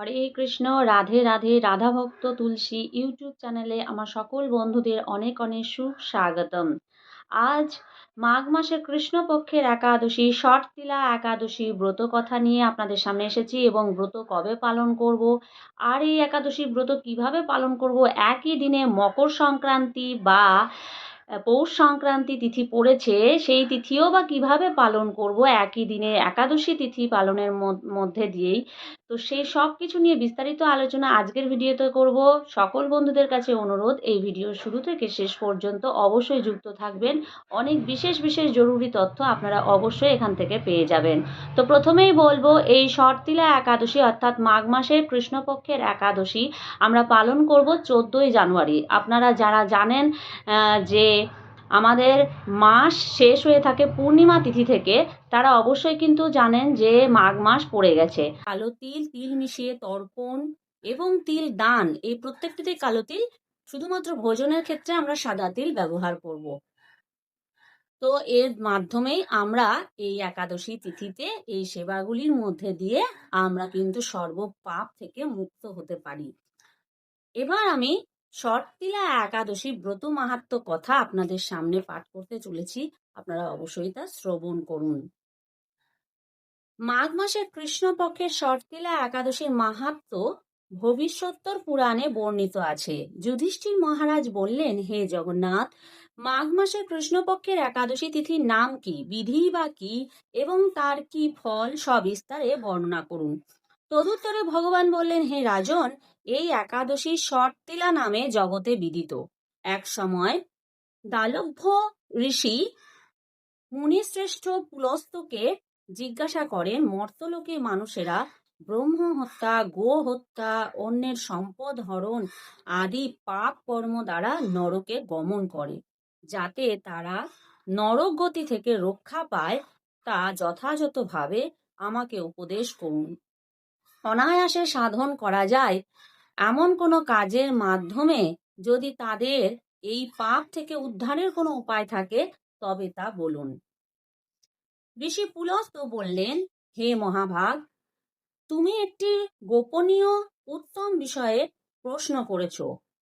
হরে কৃষ্ণ, রাধে রাধে, রাধা ভক্ত তুলসী ইউটিউব চ্যানেলে আমার সকল বন্ধুদের অনেক অনেক সুস্বাগতম আজ মাঘ মাসের কৃষ্ণপক্ষের একাদশী শর্তিলা একাদশী ব্রত কথা নিয়ে আপনাদের সামনে এসেছি এবং ব্রত কবে পালন করব, আর এই একাদশী ব্রত কীভাবে পালন করব, একই দিনে মকর সংক্রান্তি বা পৌষ সংক্রান্তি তিথি পড়েছে, সেই তিথিও বা কীভাবে পালন করব, একই দিনে একাদশী তিথি পালনের মধ্যে দিয়েই তো সেই সব কিছু নিয়ে বিস্তারিত আলোচনা আজকের ভিডিওতে করব। সকল বন্ধুদের কাছে অনুরোধ, এই ভিডিও শুরু থেকে শেষ পর্যন্ত অবশ্যই যুক্ত থাকবেন। অনেক বিশেষ বিশেষ জরুরি তথ্য আপনারা অবশ্যই এখান থেকে পেয়ে যাবেন। তো প্রথমেই বলব, এই শর্তিলা একাদশী অর্থাৎ মাঘ মাসের কৃষ্ণপক্ষের একাদশী আমরা পালন করব চোদ্দোই জানুয়ারি। আপনারা যারা জানেন যে আমাদের মাস শেষ হয়ে থাকে পূর্ণিমা তিথি থেকে, তারা অবশ্যই কিন্তু জানেন যে মাঘ মাস পড়ে গেছে। কালো তিল তিল মিশিয়ে তর্পণ এবং তিল দান, এই প্রত্যেকটিতে কালো তিল, শুধুমাত্র ভোজনের ক্ষেত্রে আমরা সাদা তিল ব্যবহার করব। তো এর মাধ্যমেই আমরা এই একাদশী তিথিতে এই সেবাগুলির মধ্যে দিয়ে আমরা কিন্তু সর্ব পাপ থেকে মুক্ত হতে পারি। এবার আমি শর্তিলা একাদশী ব্রত মাহাত্ম কথা আপনাদের সামনে পাঠ করতে চলেছি। আপনারা অবশ্যই তা শ্রবণ করুন। মাঘ মাসের কৃষ্ণপক্ষের শর্তিলা একাদশী মাহাত্ম ভবিষ্যত্তর পুরাণে বর্ণিত আছে। যুধিষ্ঠির মহারাজ বললেন, হে জগন্নাথ, মাঘ মাসের কৃষ্ণপক্ষের একাদশী তিথির নাম কি? বিধি বা কি? এবং তার কি ফল? সবিস্তারে বর্ণনা করুন। তদুত্তরে ভগবান বললেন, হে রাজন, এই একাদশী শর্তিলা নামে জগতে বিদিত। এক সময় দালভ্য ঋষি মুনিশ্রেষ্ঠ পুলস্তকে জিজ্ঞাসা করেন, মর্তলোকে মানুষেরা ব্রহ্ম হত্যা গো হত্যা, অন্যের সম্পদ হরণ আদি পাপ কর্ম দ্বারা নরকে গমন করে। যাতে তারা নরক গতি থেকে রক্ষা পায়, তা যথাযথভাবে আমাকে উপদেশ করুন। অনায়াসে সাধন করা যায়। এমন কোনো কাজের মাধ্যমে যদি তাদের এই পাপ থেকে উদ্ধারের কোনো উপায় থাকে, তবে তা বলুন। ঋষি পুলস্ত বললেন, হে মহাভাগ, তুমি একটি গোপনীয় উত্তম বিষয়ে প্রশ্ন করেছ।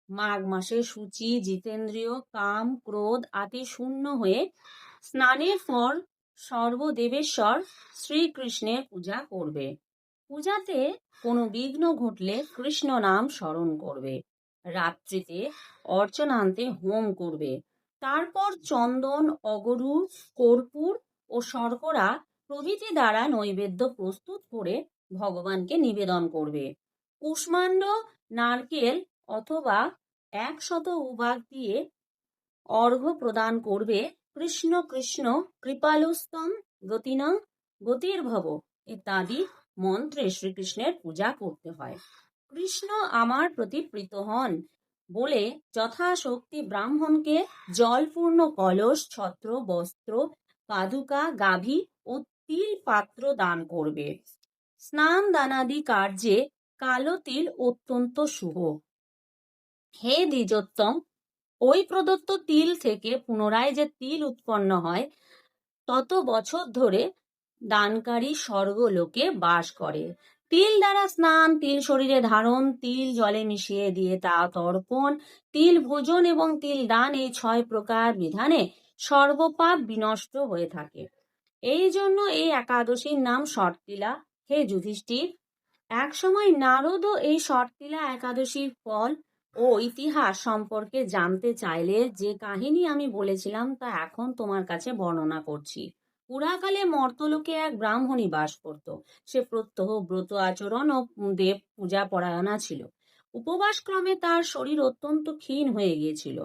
মাঘ মাসে সূচি, জিতেন্দ্রীয়, কাম, ক্রোধ আদি শূন্য হয়ে স্নানের পর সর্বদেবেশ্বর শ্রীকৃষ্ণের পূজা করবে। পূজাতে কোনো বিঘ্ন ঘটলে কৃষ্ণ নাম স্মরণ করবে। রাত্রিতে অর্চনান্তে হোম করবে। তারপর চন্দন, অগরু, কর্পূর ও শর্করা প্রভৃতি দ্বারা নৈবেদ্য প্রস্তুত করে ভগবানকে নিবেদন করবে। কুষ্মাণ্ড, নারকেল অথবা একশত উভাগ দিয়ে অর্ঘ্য প্রদান করবে কৃষ্ণ কৃষ্ণ কৃপালুস্তম গতিনং গতির্ভব ইত্যাদি মন্ত্রে শ্রীকৃষ্ণের পূজা করতে হয়। কৃষ্ণ আমার প্রতি প্রীত হন বলে যথাশক্তি ব্রাহ্মণকে জলপূর্ণ কলস, ছত্র, বস্ত্র পাদুকা গাভী ও তিল পাত্র দান করবে। স্নান দানাদি কার্যে কালো তিল অত্যন্ত শুভ। হে দ্বিজোত্তম, ওই প্রদত্ত তিল থেকে পুনরায় যে তিল উৎপন্ন হয়, তত বছর ধরে দানকারী স্বর্গলোকে বাস করে। তিল দ্বারা স্নান, তিল শরীরে ধারণ, তিল জলে মিশিয়ে দিয়ে তা তর্পণ, তিল ভোজন এবং তিল দান এই ছয় প্রকার বিধানে সর্বপাপ বিনষ্ট হয়ে থাকে। এই জন্য এই একাদশীর নাম শর্তিলা হে যুধিষ্ঠির, একসময় নারদও এই শর্তিলা একাদশীর ফল ও ইতিহাস সম্পর্কে জানতে চাইলে যে কাহিনী আমি বলেছিলাম তা এখন তোমার কাছে বর্ণনা করছি। পুরাকালে মর্তলোকে এক ব্রাহ্মণী বাস করত। সে প্রত্যহ ব্রত আচরণ ও দেব পূজা পরায়ণা ছিল। উপবাস ক্রমে তার শরীর অত্যন্ত ক্ষীণ হয়ে গিয়েছিল।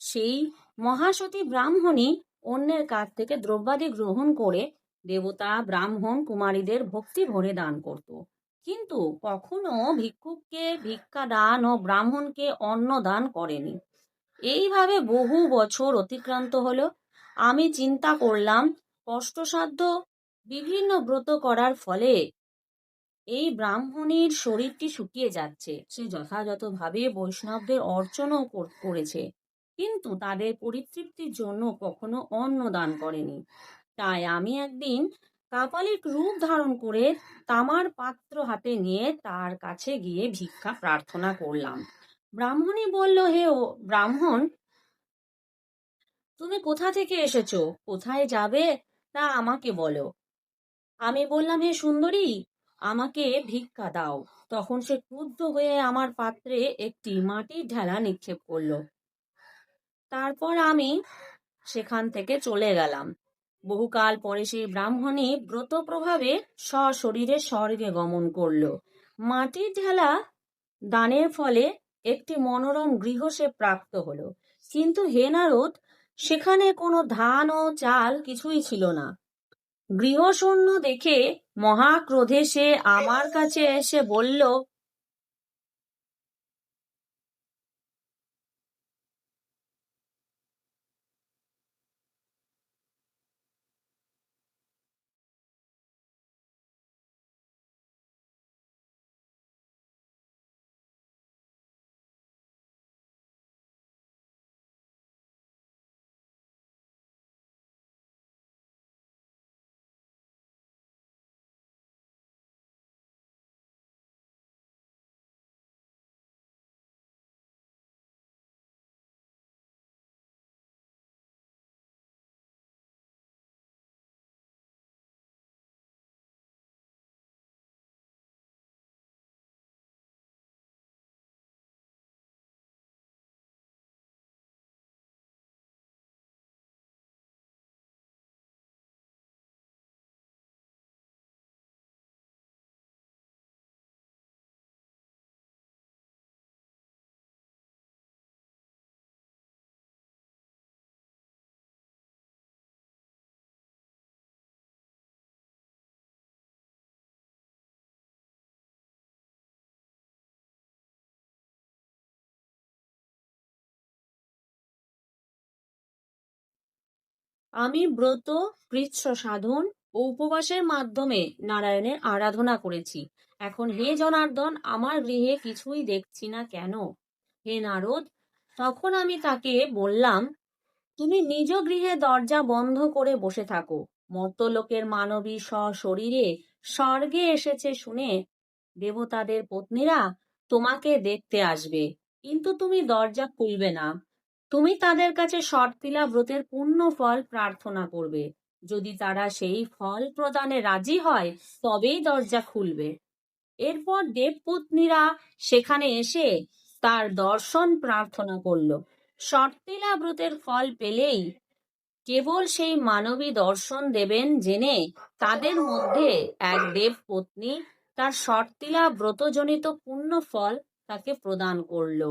সেই মহাসতী ব্রাহ্মণী অন্যের কাছ থেকে দ্রব্যাদি গ্রহণ করে দেবতা, ব্রাহ্মণ, কুমারীদের ভক্তি ভরে দান করত। কিন্তু কখনো ভিক্ষুককে ভিক্ষা দান ও ব্রাহ্মণকে অন্ন দান করেনি। এইভাবে বহু বছর অতিক্রান্ত হলো। আমি চিন্তা করলাম কষ্টসাধ্য বিভিন্ন ব্রত করার ফলে এই ব্রাহ্মণীর শরীরটি শুকিয়ে যাচ্ছে। সে যথাযথভাবে বৈষ্ণবদের অর্চনও করেছে। কিন্তু তাদের পরিতৃপ্তির জন্য কখনো অন্ন দান করেনি। তাই আমি একদিন কাপালিক রূপ ধারণ করে তামার পাত্র হাতে নিয়ে তার কাছে গিয়ে ভিক্ষা প্রার্থনা করলাম। ব্রাহ্মণী বলল, হে ও ব্রাহ্মণ, তুমি কোথা থেকে এসেছ? কোথায় যাবে? তা আমাকে বলো। আমি বললাম, হে সুন্দরী, আমাকে ভিক্ষা দাও। তখন সে ক্রুদ্ধ হয়ে আমার পাত্রে একটি মাটির ঢেলা নিক্ষেপ করল। তারপর আমি সেখান থেকে চলে গেলাম। বহুকাল পরে সেই ব্রাহ্মণী ব্রত প্রভাবে সশরীরে স্বর্গে গমন করল। মাটির ঢেলা দানের ফলে একটি মনোরম গৃহ সে প্রাপ্ত হলো। কিন্তু হে নারদ সেখানে কোনো ধান ও চাল কিছুই ছিল না। গৃহশূন্য দেখে মহাক্রোধে সে আমার কাছে এসে বলল আমি ব্রত কৃচ্ছ সাধন ও উপবাসের মাধ্যমে নারায়ণের আরাধনা করেছি। এখন হে জনার্দন, আমার গৃহে কিছুই দেখছি না কেন? হে নারদ, তখন আমি তাকে বললাম, তুমি নিজ গৃহে দরজা বন্ধ করে বসে থাকো। মর্তলোকের মানবী সশরীরে স্বর্গে এসেছে শুনে দেবতাদের পত্নীরা তোমাকে দেখতে আসবে, কিন্তু তুমি দরজা খুলবে না। তুমি তাদের কাছে শর্তিলা ব্রতের পূর্ণ ফল প্রার্থনা করবে। যদি তারা সেই ফল প্রদানে রাজি হয়, তবেই দরজা খুলবে। এরপর দেবপত্নীরা সেখানে এসে তার দর্শন প্রার্থনা করল। শর্তিলা ব্রতের ফল পেলেই কেবল সেই মানবী দর্শন দেবেন জেনে তাদের মধ্যে এক দেবপত্নী তার শর্তিলা ব্রতজনিত পূর্ণ ফল তাকে প্রদান করল।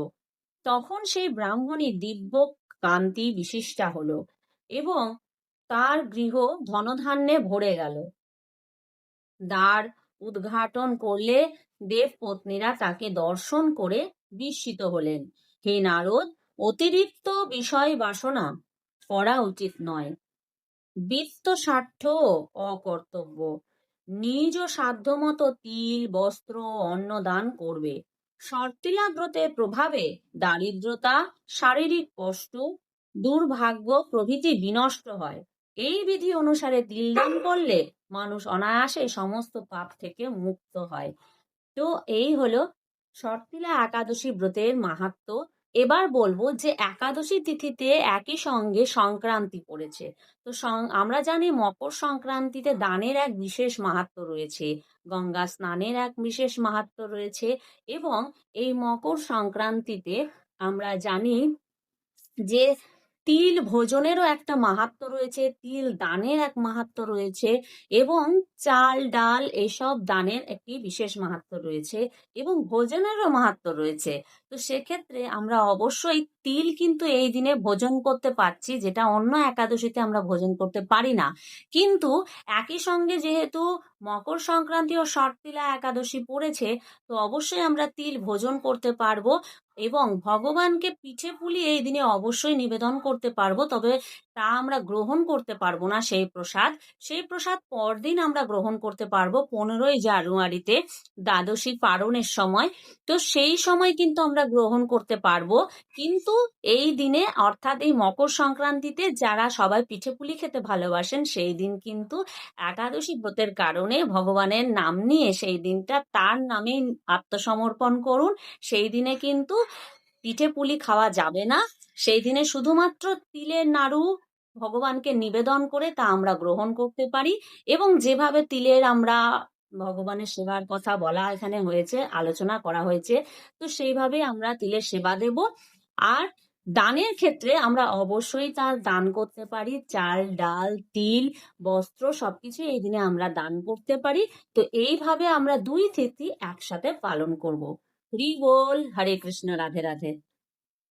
তখন সেই ব্রাহ্মণী দিব্য কান্তি বিশিষ্টা হলো এবং তার গৃহ ধনধান্যে ভরে গেল। দ্বার উদ্ঘাটন করলে দেবপত্নীরা তাকে দর্শন করে বিস্মিত হলেন। হে নারদ, অতিরিক্ত বিষয় বাসনা, করা উচিত নয়। বিত্ত স্বার্থ অকর্তব্য। নিজ সাধ্যমতো তিল, বস্ত্র, অন্ন দান করবে। শর্তিলাগ্রতের প্রভাবে দারিদ্রতা, শারীরিক কষ্ট, দুর্ভাগ্য প্রভৃতি বিনষ্ট হয়। এই বিধি অনুসারে তিলদান করলে মানুষ অনায়াসে সমস্ত পাপ থেকে মুক্ত হয়। তো এই হলো শর্তিলা একাদশী ব্রতের মাহাত্ম। এবার বলব যে একাদশী তিথিতে একই সঙ্গে সংক্রান্তি পড়েছে। তো আমরা জানি মকর সংক্রান্তিতে দানের এক বিশেষ মাহাত্ম রয়েছে, গঙ্গা স্নানের এক বিশেষ মাহাত্ম রয়েছে এবং এই মকর সংক্রান্তিতে আমরা জানি যে তিল ভোজনেরও একটা মাহাত্ম রয়েছে, তিল দানের এক মাহাত্ম রয়েছে এবং চাল, ডাল এসব দানের একটি বিশেষ মাহাত্ম রয়েছে এবং ভোজনেরও মাহাত্ম রয়েছে। তো সেক্ষেত্রে আমরা অবশ্যই তিল কিন্তু এই দিনে ভোজন করতে পারছি, যেটা অন্য একাদশীতে আমরা ভোজন করতে পারি না। কিন্তু একই সঙ্গে যেহেতু মকর সংক্রান্তি ও শর্তিলা একাদশী পড়েছে, তো অবশ্যই আমরা তিল ভোজন করতে পারব। এবং ভগবানকে পিঠে পুলি এই দিনে অবশ্যই নিবেদন করতে পারব। তবে তা আমরা গ্রহণ করতে পারব না সেই প্রসাদ। সেই প্রসাদ পরদিন আমরা গ্রহণ করতে পারব পনেরোই জানুয়ারিতে দ্বাদশী পারণের সময়। তো সেই সময় কিন্তু আমরা গ্রহণ করতে পারব। কিন্তু এই দিনে অর্থাৎ এই মকর সংক্রান্তিতে যারা সবাই পিঠে পুলি খেতে ভালোবাসেন, সেই দিন কিন্তু একাদশী ব্রতের কারণে ভগবানের নাম নিয়ে সেই দিনটা তার নামেই আত্মসমর্পণ করুন। সেই দিনে কিন্তু পিঠে পুলি খাওয়া যাবে না। সেই দিনে শুধুমাত্র তিলের নাড়ু ভগবানকে নিবেদন করে তা আমরা গ্রহণ করতে পারি এবং যেভাবে তিলের আমরা ভগবানের সেবার কথা বলা এখানে হয়েছে, আলোচনা করা হয়েছে, তো সেইভাবে আমরা তিলের সেবা দেব। আর দানের ক্ষেত্রে আমরা অবশ্যই তার দান করতে পারি, চাল, ডাল, তিল, বস্ত্র সবকিছু এই দিনে আমরা দান করতে পারি। তো এইভাবে আমরা দুই তিথি একসাথে পালন করব। হরি বল, হরে কৃষ্ণ, রাধে রাধে।